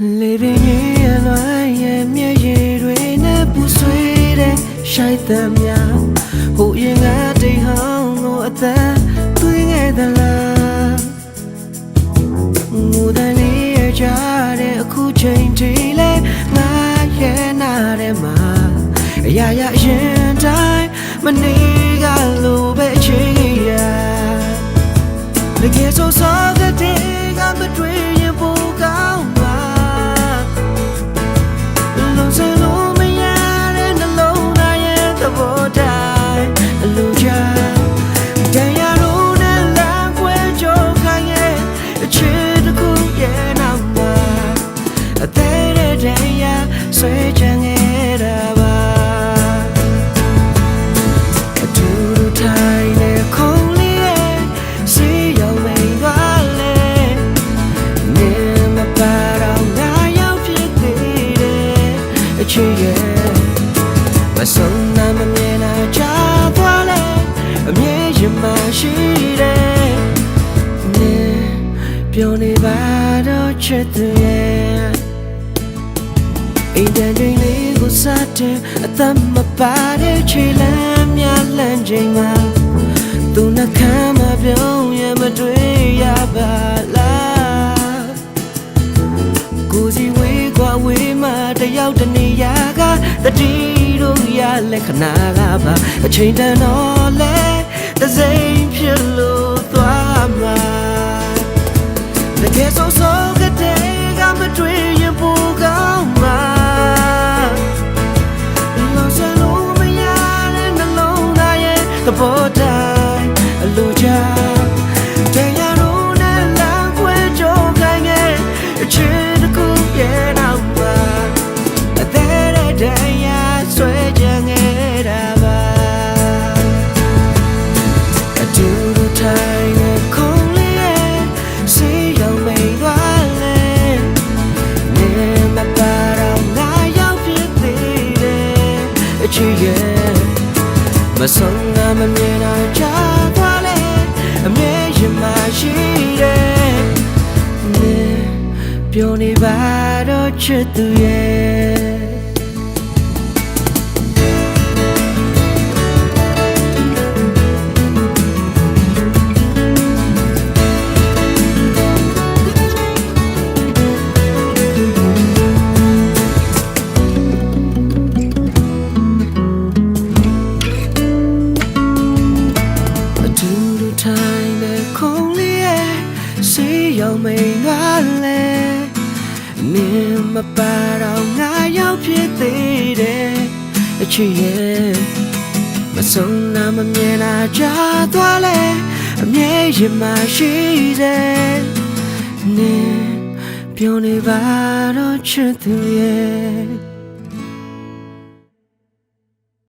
လေပင်ကြီးရလွမ်းရဲ့မျက်ရည်တွေနဲ့ပူဆွေးတဲ့ရှိုက်သက်များဟိုရင်ကတိတ်ဟောင်းကိုအသက်သွင်းခဲ့သလားငိုတဲ့လေးရကြတဲ့အခုချိန်ထိလဲငါရဲ့နာထဲမှာအရာရာအရင်တိုင်းမနေကလို ချစ်ရဲ့မဆုံးနာမမြင်နာချသွားလေအမြဲရင်မရှိတယ်နေပြောနေပါတော့ချစ်သူရဲ့အိမ်တန်ချိန်လေးကိုစတဲ့အသက်မပါတဲ့ခြေလမ်းများလမ်းချိန်မှာသူနှခမ်းမပြောင်းရမတွေ့ တယောက်တနေရာကတတိတို့ရလက်ခဏကပါအချိန်တန်တော့လဲတစိမ့်ဖြစ်လို့သွားမှာတကယ်ဆိုဆိုကတည်းကမတွေ့ရင်ပိုကောင်းမှာလောစလုံးမရတဲ့နှလုံးသားရဲ့သဘော ချစ်ရဲ့မဆုံးငါမမြင်တော့ချာသွားလေအမြဲရင်မရှိတယ်နေပြောနေပါတော့ချစ်သူရဲ့ ရောင်မိန်သွားလေနင်းမပါတော့ငါရောက်ဖြစ်သေးတယ်အချစ်ရဲ့မဆုံးနာမမြင်တာကြာသွားလေအမြဲရင်မရှိတယ်နင်းပြောနေပါတော့ချစ်သူရဲ့